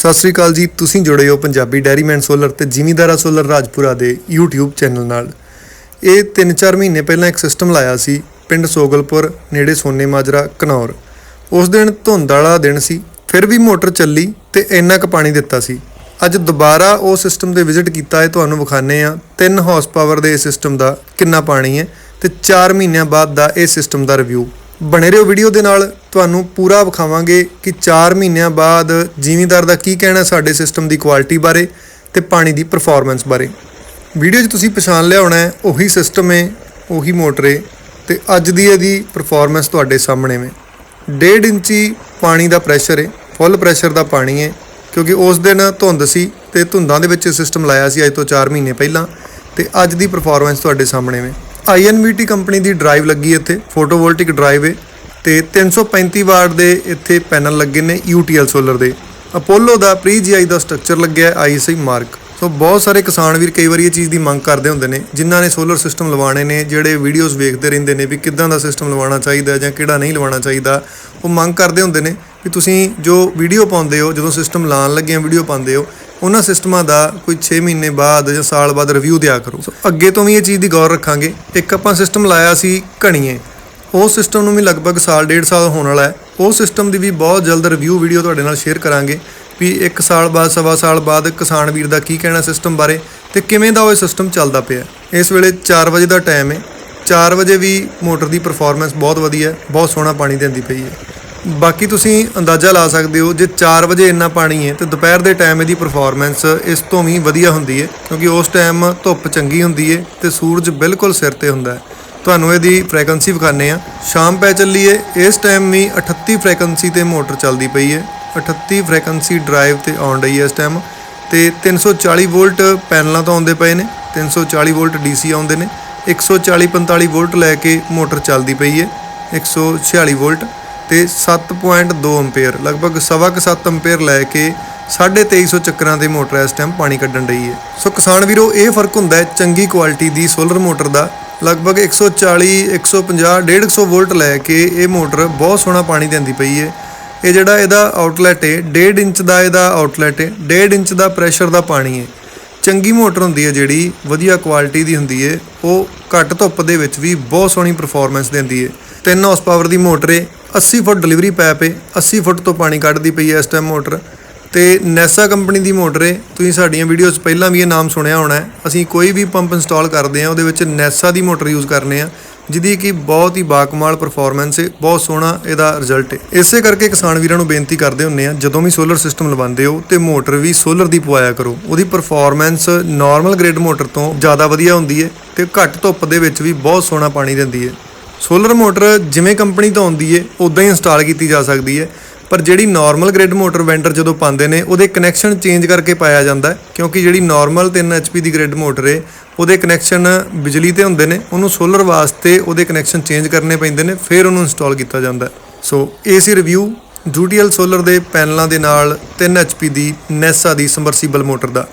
ਸਤਿ ਸ੍ਰੀ ਅਕਾਲ ਜੀ। ਤੁਸੀਂ ਜੁੜੇ ਹੋ ਪੰਜਾਬੀ ਡੈਰੀਮੈਨ ਸੋਲਰ ਤੇ ਜ਼ਿਮੀਦਾਰਾ ਸੋਲਰ ਰਾਜਪੁਰਾ ਦੇ YouTube ਚੈਨਲ ਨਾਲ। ਇਹ 3-4 ਮਹੀਨੇ ਪਹਿਲਾਂ ਇੱਕ ਸਿਸਟਮ ਲਾਇਆ ਸੀ, ਪਿੰਡ ਸੋਗਲਪੁਰ, ਨੇੜੇ ਸੋਨੇ ਮਾਜਰਾ ਘਨੌਰ ਉਸ ਦਿਨ ਧੁੰਦ ਵਾਲਾ ਦਿਨ ਸੀ, ਫਿਰ ਵੀ ਮੋਟਰ ਚੱਲੀ ਤੇ ਇੰਨਾ ਕੁ ਪਾਣੀ ਦਿੱਤਾ ਸੀ। ਅੱਜ ਦੁਬਾਰਾ ਉਹ ਸਿਸਟਮ ਤੇ ਵਿਜ਼ਿਟ ਕੀਤਾ ਹੈ, ਤੁਹਾਨੂੰ ਵਿਖਾਣੇ ਆ 3 ਹਾਰਸ ਪਾਵਰ ਦੇ ਇਸ ਸਿਸਟਮ ਦਾ ਕਿੰਨਾ ਪਾਣੀ ਹੈ ਤੇ 4 ਮਹੀਨਿਆਂ ਬਾਅਦ ਦਾ ਇਹ ਸਿਸਟਮ ਦਾ ਰਿਵਿਊ ਬਣੇ ਰਹੋ ਵੀਡੀਓ ਦੇ ਨਾਲ। ਤੁਹਾਨੂੰ ਪੂਰਾ ਵਿਖਾਵਾਂਗੇ ਕਿ 4 ਮਹੀਨਿਆਂ ਬਾਅਦ ਜ਼ਿਮੀਂਦਾਰ ਦਾ ਕੀ ਕਹਿਣਾ ਸਾਡੇ ਸਿਸਟਮ ਦੀ ਕੁਆਲਿਟੀ ਬਾਰੇ ਤੇ ਪਾਣੀ ਦੀ ਪਰਫਾਰਮੈਂਸ ਬਾਰੇ। ਵੀਡੀਓ 'ਚ ਤੁਸੀਂ ਪਛਾਣ ਲਿਆ ਹੋਣਾ ਹੈ, ਉਹੀ ਸਿਸਟਮ ਹੈ, ਉਹੀ ਮੋਟਰ ਹੈ ਤੇ ਅੱਜ ਦੀ ਇਹਦੀ ਪਰਫਾਰਮੈਂਸ ਤੁਹਾਡੇ ਸਾਹਮਣੇ ਹੈ। 1.5 ਇੰਚੀ ਪਾਣੀ ਦਾ ਪ੍ਰੈਸ਼ਰ ਹੈ ਫੁੱਲ ਪ੍ਰੈਸ਼ਰ ਦਾ ਪਾਣੀ ਹੈ, ਕਿਉਂਕਿ ਉਸ ਦਿਨ ਧੁੰਦ ਸੀ ਤੇ ਧੁੰਦਾਂ ਦੇ ਵਿੱਚ ਸਿਸਟਮ ਲਾਇਆ ਸੀ ਅੱਜ ਤੋਂ 4 ਮਹੀਨੇ ਪਹਿਲਾਂ ਤੇ ਅੱਜ ਦੀ ਪਰਫਾਰਮੈਂਸ ਤੁਹਾਡੇ ਸਾਹਮਣੇ ਹੈ। INVT ਕੰਪਨੀ ਦੀ ਡਰਾਈਵ ਲੱਗੀ ਇੱਥੇ, ਫੋਟੋਵੋਲਟਿਕ ਡਰਾਈਵ ਹੈ ਤੇ 335 ਵਾਟ ਦੇ ਇੱਥੇ ਪੈਨਲ ਲੱਗੇ ਨੇ UTL ਸੋਲਰ ਦੇ। ਅਪੋਲੋ ਦਾ ਪ੍ਰੀ GI ਦਾ ਸਟਰਕਚਰ ਲੱਗਿਆ ISI ਮਾਰਕ। ਸੋ ਬਹੁਤ ਸਾਰੇ ਕਿਸਾਨ ਵੀਰ ਕਈ ਵਾਰੀ ਇਹ ਚੀਜ਼ ਦੀ ਮੰਗ ਕਰਦੇ ਹੁੰਦੇ ਨੇ, ਜਿਨ੍ਹਾਂ ਨੇ ਸੋਲਰ ਸਿਸਟਮ ਲਵਾਉਣੇ ਨੇ, ਜਿਹੜੇ ਵੀਡੀਓਜ਼ ਵੇਖਦੇ ਰਹਿੰਦੇ ਨੇ ਵੀ ਕਿੱਦਾਂ ਦਾ ਸਿਸਟਮ ਲਵਾਉਣਾ ਚਾਹੀਦਾ ਜਾਂ ਕਿਹੜਾ ਨਹੀਂ ਲਵਾਉਣਾ ਚਾਹੀਦਾ, ਉਹ ਮੰਗ ਕਰਦੇ ਹੁੰਦੇ ਨੇ ਵੀ ਤੁਸੀਂ ਜੋ ਵੀਡੀਓ ਪਾਉਂਦੇ ਹੋ, ਜਦੋਂ ਸਿਸਟਮ ਲਾਉਣ ਲੱਗੇ ਵੀਡੀਓ ਪਾਉਂਦੇ ਹੋ ਉਹਨਾਂ ਸਿਸਟਮਾਂ ਦਾ ਕੋਈ 6 ਮਹੀਨੇ ਬਾਅਦ ਜਾਂ ਸਾਲ ਬਾਅਦ ਰਿਵਿਊ ਦਿਆ ਕਰੋ। ਸੋ ਅੱਗੇ ਤੋਂ ਵੀ ਇਹ ਚੀਜ਼ ਦੀ ਗੌਰ ਰੱਖਾਂਗੇ। ਇੱਕ ਆਪਾਂ ਸਿਸਟਮ ਲਾਇਆ ਸੀ ਘਣੀਏ ਉਹ ਸਿਸਟਮ ਨੂੰ ਵੀ ਲਗਭਗ ਸਾਲ, ਡੇਢ ਸਾਲ ਹੋਣ ਵਾਲਾ ਹੈ। ਉਹ ਸਿਸਟਮ ਦੀ ਵੀ ਬਹੁਤ ਜਲਦ ਰਿਵਿਊ ਵੀਡੀਓ ਤੁਹਾਡੇ ਨਾਲ ਸ਼ੇਅਰ ਕਰਾਂਗੇ ਵੀ ਇੱਕ ਸਾਲ ਬਾਅਦ, ਸਵਾ ਸਾਲ ਬਾਅਦ ਕਿਸਾਨ ਵੀਰ ਦਾ ਕੀ ਕਹਿਣਾ ਸਿਸਟਮ ਬਾਰੇ ਤੇ ਕਿਵੇਂ ਦਾ ਉਹ ਸਿਸਟਮ ਚੱਲਦਾ ਪਿਆ। ਇਸ ਵੇਲੇ 4 ਵਜੇ ਦਾ ਟਾਈਮ ਹੈ। 4 ਵਜੇ ਵੀ ਮੋਟਰ ਦੀ ਪਰਫਾਰਮੈਂਸ ਬਹੁਤ ਵਧੀਆ ਬਹੁਤ ਸੋਹਣਾ ਪਾਣੀ ਦਿੰਦੀ ਪਈ ਹੈ। ਬਾਕੀ ਤੁਸੀਂ ਅੰਦਾਜ਼ਾ ਲਾ ਸਕਦੇ ਹੋ, ਜੇ 4 ਵਜੇ ਇੰਨਾ ਪਾਣੀ ਹੈ, ਤੇ ਦੁਪਹਿਰ ਦੇ ਟਾਈਮ ਇਹਦੀ ਪਰਫਾਰਮੈਂਸ ਇਸ ਤੋਂ ਵੀ ਵਧੀਆ ਹੁੰਦੀ ਹੈ, ਕਿਉਂਕਿ ਉਸ ਟਾਈਮ ਧੁੱਪ ਚੰਗੀ ਹੁੰਦੀ ਹੈ ਤੇ ਸੂਰਜ ਬਿਲਕੁਲ ਸਿਰ ਤੇ ਹੁੰਦਾ ਹੈ। ਤੁਹਾਨੂੰ ਇਹਦੀ ਫ੍ਰੀਕੁਐਂਸੀ ਵਿਖਾਣੇ ਆ ਸ਼ਾਮ ਪੈ ਚੱਲੀਏ ਇਸ ਟਾਈਮ ਵੀ 38 ਫ੍ਰੀਕੁਐਂਸੀ ਤੇ ਮੋਟਰ ਚੱਲਦੀ ਪਈ ਹੈ। 38 ਫ੍ਰੀਕੁਐਂਸੀ ਡਰਾਈਵ ਤੇ ਆਉਣ ਰਹੀ ਹੈ ਇਸ ਟਾਈਮ ਤੇ 340 ਵੋਲਟ ਪੈਨਲਾਂ ਤੋਂ ਆਉਂਦੇ ਪਏ ਨੇ 340 ਵੋਲਟ ਡੀਸੀ ਆਉਂਦੇ ਨੇ 140 45 ਵੋਲਟ ਲੈ ਕੇ ਮੋਟਰ ਚੱਲਦੀ ਪਈ ਹੈ 146 ਵੋਲਟ। ਤੇ 7.2 ਐਂਪੀਅਰ, ਲਗਭਗ ਸਵਾ ਕੁ 7 ਐਂਪੀਅਰ ਲੈ ਕੇ 2350 ਚੱਕਰਾਂ ਦੇ ਮੋਟਰ ਇਸ ਟਾਈਮ ਪਾਣੀ ਕੱਢਣ ਰਹੀ ਹੈ। ਸੋ ਕਿਸਾਨ ਵੀਰੋ, ਇਹ ਫ਼ਰਕ ਹੁੰਦਾ ਹੈ ਚੰਗੀ ਕੁਆਲਿਟੀ ਦੀ ਸੋਲਰ ਮੋਟਰ ਦਾ। ਲਗਭਗ 140 150 150 ਵੋਲਟ ਲੈ ਕੇ ਇਹ ਮੋਟਰ ਬਹੁਤ ਸੋਹਣਾ ਪਾਣੀ ਦਿੰਦੀ ਪਈ ਹੈ। ਇਹ ਜਿਹੜਾ ਇਹਦਾ ਆਊਟਲੈਟ ਹੈ 1.5 ਇੰਚ ਦਾ ਇਹਦਾ ਆਊਟਲੈਟ ਹੈ 1.5 ਇੰਚ ਦਾ ਪ੍ਰੈਸ਼ਰ ਦਾ ਪਾਣੀ ਹੈ। ਚੰਗੀ ਮੋਟਰ ਹੁੰਦੀ ਹੈ ਜਿਹੜੀ, ਵਧੀਆ ਕੁਆਲਿਟੀ ਦੀ ਹੁੰਦੀ ਹੈ, ਉਹ ਘੱਟ ਧੁੱਪ ਦੇ ਵਿੱਚ ਵੀ ਬਹੁਤ ਸੋਹਣੀ ਪਰਫਾਰਮੈਂਸ ਦਿੰਦੀ ਹੈ। 3 ਹਾਰਸ ਪਾਵਰ ਦੀ ਮੋਟਰ ਹੈ 80 ਫੁੱਟ ਡਿਲੀਵਰੀ ਪੈਪ ਏ 80 ਫੁੱਟ ਤੋਂ ਪਾਣੀ ਕੱਢਦੀ ਪਈ ਹੈ ਇਸ ਟਾਈਮ ਮੋਟਰ ਤੇ ਨੈਸਾ ਕੰਪਨੀ ਦੀ ਮੋਟਰ ਏ, ਤੁਸੀਂ ਸਾਡੀਆਂ ਵੀਡੀਓਜ਼ ਪਹਿਲਾਂ ਵੀ ਇਹ ਨਾਮ ਸੁਣਿਆ ਹੋਣਾ ਅਸੀਂ ਕੋਈ ਵੀ ਪੰਪ ਇੰਸਟਾਲ ਕਰਦੇ ਹਾਂ, ਉਹਦੇ ਵਿੱਚ ਨੈਸਾ ਦੀ ਮੋਟਰ ਯੂਜ਼ ਕਰਨੇ ਆ ਜਿਹਦੀ ਕਿ ਬਹੁਤ ਹੀ ਬਾਕਮਾਲ ਪਰਫਾਰਮੈਂਸ ਹੈ ਬਹੁਤ ਸੋਹਣਾ ਇਹਦਾ ਰਿਜ਼ਲਟ ਹੈ ਇਸੇ ਕਰਕੇ ਕਿਸਾਨ ਵੀਰਾਂ ਨੂੰ ਬੇਨਤੀ ਕਰਦੇ ਹੁੰਨੇ ਆ ਜਦੋਂ ਵੀ ਸੋਲਰ ਸਿਸਟਮ ਲਵਾਉਂਦੇ ਹੋ, ਤੇ ਮੋਟਰ ਵੀ ਸੋਲਰ ਦੀ ਪਵਾਇਆ ਕਰੋ। ਉਹਦੀ ਪਰਫਾਰਮੈਂਸ ਨਾਰਮਲ ਗ੍ਰੇਡ ਮੋਟਰ ਤੋਂ ਜ਼ਿਆਦਾ ਵਧੀਆ ਹੁੰਦੀ ਹੈ ਤੇ ਘੱਟ ਧੁੱਪ ਦੇ ਵਿੱਚ ਵੀ ਬਹੁਤ ਸੋਹਣਾ ਪਾਣੀ ਦਿੰਦੀ ਹੈ ਸੋਲਰ ਮੋਟਰ ਜਿਵੇਂ ਕੰਪਨੀ ਤੋਂ ਆਉਂਦੀ ਏ ਉਦਾਂ ਹੀ ਇੰਸਟਾਲ ਕੀਤੀ ਜਾ ਸਕਦੀ ਹੈ ਪਰ ਜਿਹੜੀ ਨਾਰਮਲ ਗ੍ਰਿਡ ਮੋਟਰ ਵੈਂਡਰ ਜਦੋਂ ਪਾਉਂਦੇ ਨੇ, ਉਹਦੇ ਕਨੈਕਸ਼ਨ ਚੇਂਜ ਕਰਕੇ ਪਾਇਆ ਜਾਂਦਾ ਕਿਉਂਕਿ ਜਿਹੜੀ ਨਾਰਮਲ 3 HP ਦੀ ਗ੍ਰਿਡ ਮੋਟਰ ਏ, ਉਹਦੇ ਕਨੈਕਸ਼ਨ ਬਿਜਲੀ ਤੇ ਹੁੰਦੇ ਨੇ, ਉਹਨੂੰ ਸੋਲਰ ਵਾਸਤੇ ਉਹਦੇ ਕਨੈਕਸ਼ਨ ਚੇਂਜ ਕਰਨੇ ਪੈਂਦੇ ਨੇ, ਫਿਰ ਉਹਨੂੰ ਇੰਸਟਾਲ ਕੀਤਾ ਜਾਂਦਾ ਹੈ ਸੋ ਇਹ ਸੀ ਰਿਵਿਊ ਜੂਟੀਐਲ ਸੋਲਰ ਦੇ ਪੈਨਲਾਂ ਦੇ ਨਾਲ 3 HP ਦੀ ਨੈਸਾ ਦੀ ਸਮਰਸੀਬਲ ਮੋਟਰ ਦਾ।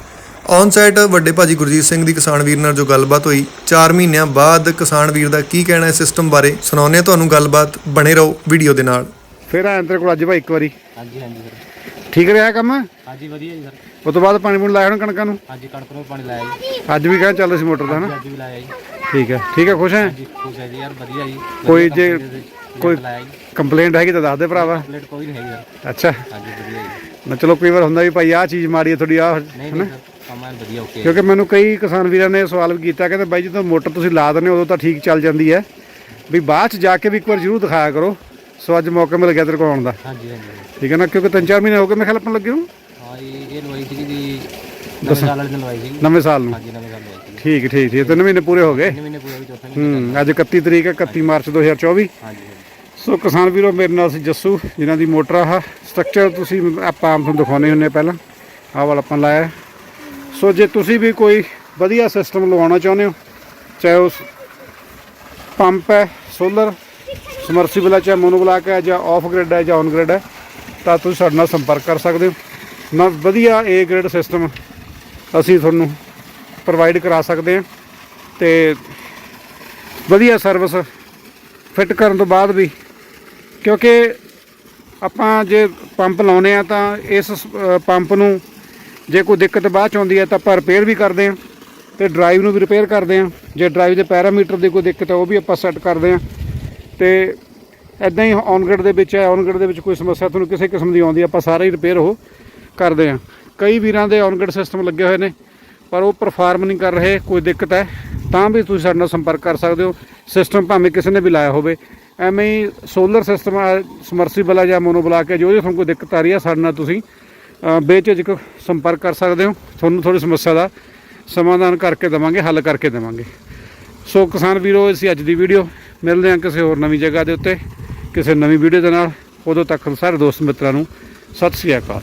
ਔਨ ਸਾਈਟ ਵੱਡੇ ਭਾਜੀ ਗੁਰਜੀਤ ਸਿੰਘ ਦੀ ਕਿਸਾਨ ਵੀਰ ਨਾਲ ਜੋ ਗੱਲਬਾਤ ਹੋਈ 4 ਮਹੀਨਿਆਂ ਬਾਅਦ ਕਿਸਾਨ ਵੀਰ ਦਾ ਕੀ ਕਹਿਣਾ ਹੈ ਸਿਸਟਮ ਬਾਰੇ ਸੁਣਾਉਂਦੇ ਹਾਂ ਤੁਹਾਨੂੰ ਗੱਲਬਾਤ ਬਣੇ ਰਹੋ ਵੀਡੀਓ ਦੇ ਨਾਲ। ਫਿਰ ਆਇਆ ਤੇਰੇ ਕੋਲ ਅੱਜ ਭਾਈ ਇੱਕ ਵਾਰੀ। ਹਾਂਜੀ ਹਾਂਜੀ ਸਰ। ਠੀਕ ਰਿਹਾ ਕੰਮ? ਹਾਂਜੀ ਵਧੀਆ ਜੀ ਸਰ। ਉਸ ਤੋਂ ਬਾਅਦ ਪਾਣੀ ਪੂਣੀ ਲਾਇਆ ਹੁਣ ਕਣਕਾਂ ਨੂੰ? ਹਾਂਜੀ ਕਣਕ ਨੂੰ ਵੀ ਪਾਣੀ ਲਾਇਆ ਜੀ। ਅੱਜ ਵੀ ਕਹਿੰਦਾ ਚੱਲ ਸੀ ਮੋਟਰ ਦਾ ਹਨਾ? ਅੱਜ ਵੀ ਲਾਇਆ ਜੀ। ਠੀਕ ਹੈ ਠੀਕ ਹੈ ਖੁਸ਼ ਹੈ? ਜੀ ਖੁਸ਼ ਹੈ ਜੀ ਯਾਰ ਵਧੀਆ ਜੀ। ਕੋਈ ਜੇ ਕੋਈ ਕੋਈ ਲਾਇਆ ਜੀ। ਕੰਪਲੇਂਟ ਹੈਗੀ ਤਾਂ ਦੱਸ ਦੇ ਭਰਾਵਾ। ਪਲੇਟ ਕੋਈ ਨਹੀਂ ਹੈਗੀ ਸਰ ਅੱਛਾ। ਹਾਂਜੀ ਵਧੀਆ ਜੀ। ਨਾ ਚਲੋ ਕਈ ਵਾਰ ਹੁੰਦਾ ਵੀ ਭਾਈ ਆਹ ਚੀਜ਼ ਮਾੜੀ ਹੈ ਤੁਹਾਡੀ ਆਹ ਨਹੀਂ ਨਹੀਂ ਸਰ। ਸਮਾਂ ਵਧੀਆ ਓਕੇ ਕਿਉਂਕਿ ਮੈਨੂੰ ਕਈ ਕਿਸਾਨ ਵੀਰਾਂ ਨੇ ਸਵਾਲ ਵੀ ਕੀਤਾ ਕਹਿੰਦੇ ਬਾਈ ਜਦੋਂ ਮੋਟਰ ਤੁਸੀਂ ਲਾ ਦਿੰਦੇ ਹੋ ਉਦੋਂ ਤਾਂ ਠੀਕ ਚੱਲ ਜਾਂਦੀ ਹੈ। ਵੀ ਬਾਅਦ ਚ ਜਾ ਕੇ ਵੀ ਇੱਕ ਵਾਰ ਜ਼ਰੂਰ ਦਿਖਾਇਆ ਕਰੋ ਸੋ ਅੱਜ ਮੌਕਾ ਮਿਲ ਗਿਆ ਤੇਰੇ ਕੋਲ ਆਉਣ ਦਾ। ਹਾਂਜੀ ਹਾਂਜੀ। ਹਾਂਜੀ। ਠੀਕ ਹੈ ਨਾ ਕਿਉਂਕਿ ਤਿੰਨ ਚਾਰ ਮਹੀਨੇ ਹੋ ਗਏ ਮੈਂ ਖਿਆਲ ਲੱਗੇ ਨੂੰ। ਹਾਂ ਇਹ ਲਵਾਈ ਨਵੇਂ ਸਾਲ ਵਾਲੇ ਦਿਨ ਲਵਾਈ ਸੀ ਨਵੇਂ ਸਾਲ ਨੂੰ। ਹਾਂਜੀ ਨਵੇਂ ਸਾਲ ਲਵਾਈ ਸੀ ਠੀਕ ਠੀਕ ਠੀਕ ਤਿੰਨ ਮਹੀਨੇ ਪੂਰੇ ਹੋ ਗਏ। ਤਿੰਨ ਮਹੀਨੇ ਪੂਰਾ ਵੀ ਚੌਥਾ ਮਹੀਨਾ ਹੂੰ ਅੱਜ 31 ਤਰੀਕ ਹੈ 31 ਮਾਰਚ 2024 ਹਾਂਜੀ ਹਾਂਜੀ। ਸੋ ਕਿਸਾਨ ਵੀਰੋ ਮੇਰੇ ਨਾਲ ਸੀ ਜੱਸੂ ਜਿਨ੍ਹਾਂ ਦੀ ਮੋਟਰ ਆ ਸਟਰਕਚਰ ਤੁਸੀਂ ਆਪਾਂ ਆਮ ਤੁਹਾਨੂੰ ਦਿਖਾਉਣੇ ਹੁੰਨੇ ਪਹਿਲਾਂ। ਆਹ ਵਾਲਾ ਆਪਾਂ ਲਾਇਆ। ਸੋ ਜੇ ਤੁਸੀਂ ਵੀ ਕੋਈ ਵਧੀਆ ਸਿਸਟਮ ਲਵਾਉਣਾ ਚਾਹੁੰਦੇ ਹੋ, ਚਾਹੇ ਉਸ ਪੰਪ ਹੈ ਸੋਲਰ ਸਮਰਸੀਬਲ ਹੈ, ਚਾਹੇ ਮੋਨੋਬਲਾਕ ਹੈ, ਜਾਂ ਆਫ ਗ੍ਰਿਡ ਹੈ, ਜਾਂ ਔਨ ਗ੍ਰਿਡ ਹੈ, ਤਾਂ ਤੁਸੀਂ ਸਾਡੇ ਨਾਲ ਸੰਪਰਕ ਕਰ ਸਕਦੇ ਹੋ। ਨਾ, ਵਧੀਆ ਏ ਗ੍ਰੇਡ ਸਿਸਟਮ ਅਸੀਂ ਤੁਹਾਨੂੰ ਪ੍ਰੋਵਾਈਡ ਕਰਾ ਸਕਦੇ ਹਾਂ ਤੇ ਵਧੀਆ ਸਰਵਿਸ ਫਿੱਟ ਕਰਨ ਤੋਂ ਬਾਅਦ ਵੀ, ਕਿਉਂਕਿ ਆਪਾਂ ਜੇ ਪੰਪ ਲਾਉਨੇ ਆ ਤਾਂ ਇਸ ਪੰਪ ਨੂੰ ਜੇ ਕੋਈ ਦਿੱਕਤ ਬਾਅਦ ਚ ਆਉਂਦੀ ਹੈ ਤਾਂ ਆਪਾਂ ਰਿਪੇਅਰ ਵੀ ਕਰਦੇ ਹਾਂ ਤੇ ਡਰਾਈਵ ਨੂੰ ਵੀ ਰਿਪੇਅਰ ਕਰਦੇ ਹਾਂ। ਜੇ ਡਰਾਈਵ ਦੇ ਪੈਰਾਮੀਟਰ ਦੀ ਕੋਈ ਦਿੱਕਤ ਹੈ ਉਹ ਵੀ ਆਪਾਂ ਸੈੱਟ ਕਰਦੇ ਹਾਂ। ਤੇ ਐਦਾਂ ਹੀ ਔਨਗ੍ਰਿਡ ਦੇ ਵਿੱਚ ਹੈ ਔਨਗ੍ਰਿਡ ਦੇ ਵਿੱਚ ਕੋਈ ਸਮੱਸਿਆ ਤੁਹਾਨੂੰ ਕਿਸੇ ਕਿਸਮ ਦੀ ਆਉਂਦੀ ਹੈ, ਆਪਾਂ ਸਾਰਾ ਹੀ ਰਿਪੇਅਰ ਉਹ ਕਰਦੇ ਹਾਂ। ਕਈ ਵੀਰਾਂ ਦੇ ਔਨਗ੍ਰਿਡ ਸਿਸਟਮ ਲੱਗੇ ਹੋਏ ਨੇ ਪਰ ਉਹ ਪਰਫਾਰਮ ਨਹੀਂ ਕਰ ਰਹੇ ਕੋਈ ਦਿੱਕਤ ਹੈ ਤਾਂ ਵੀ ਤੁਸੀਂ ਸਾਡੇ ਨਾਲ ਸੰਪਰਕ ਕਰ ਸਕਦੇ ਹੋ। ਸਿਸਟਮ ਭਾਵੇਂ ਕਿਸੇ ਨੇ ਵੀ ਲਾਇਆ ਹੋਵੇ ਐਵੇਂ ਹੀ ਸੋਲਰ ਸਿਸਟਮ ਸਮਰਸੀਬਲ ਆ ਜਾਂ ਮੋਨੋਬਲਾਕ ਹੈ ਜੋ ਜੇ ਤੁਹਾਨੂੰ ਕੋਈ ਦਿੱਕਤ ਆ ਰਹੀ ਹੈ ਸਾਡੇ ਨਾਲ ਤੁਸੀਂ ਬੇਝਿਜਕ ਸੰਪਰਕ ਕਰ ਸਕਦੇ ਹੋ। ਤੁਹਾਨੂੰ ਥੋੜੀ ਸਮੱਸਿਆ ਦਾ ਸਮਾਧਾਨ ਕਰਕੇ ਦੇਵਾਂਗੇ, ਹੱਲ ਕਰਕੇ ਦੇਵਾਂਗੇ। ਸੋ ਕਿਸਾਨ ਵੀਰੋ ਅਸੀਂ ਅੱਜ ਦੀ ਵੀਡੀਓ। ਮਿਲਦੇ ਹਾਂ ਕਿਸੇ ਹੋਰ ਨਵੀਂ ਜਗ੍ਹਾ ਦੇ ਉੱਤੇ, ਕਿਸੇ ਨਵੀਂ ਵੀਡੀਓ ਦੇ ਨਾਲ। ਉਦੋਂ ਤੱਕ ਸਾਰੇ ਦੋਸਤ ਮਿੱਤਰਾਂ ਨੂੰ ਸਤਿ ਸ੍ਰੀ ਅਕਾਲ।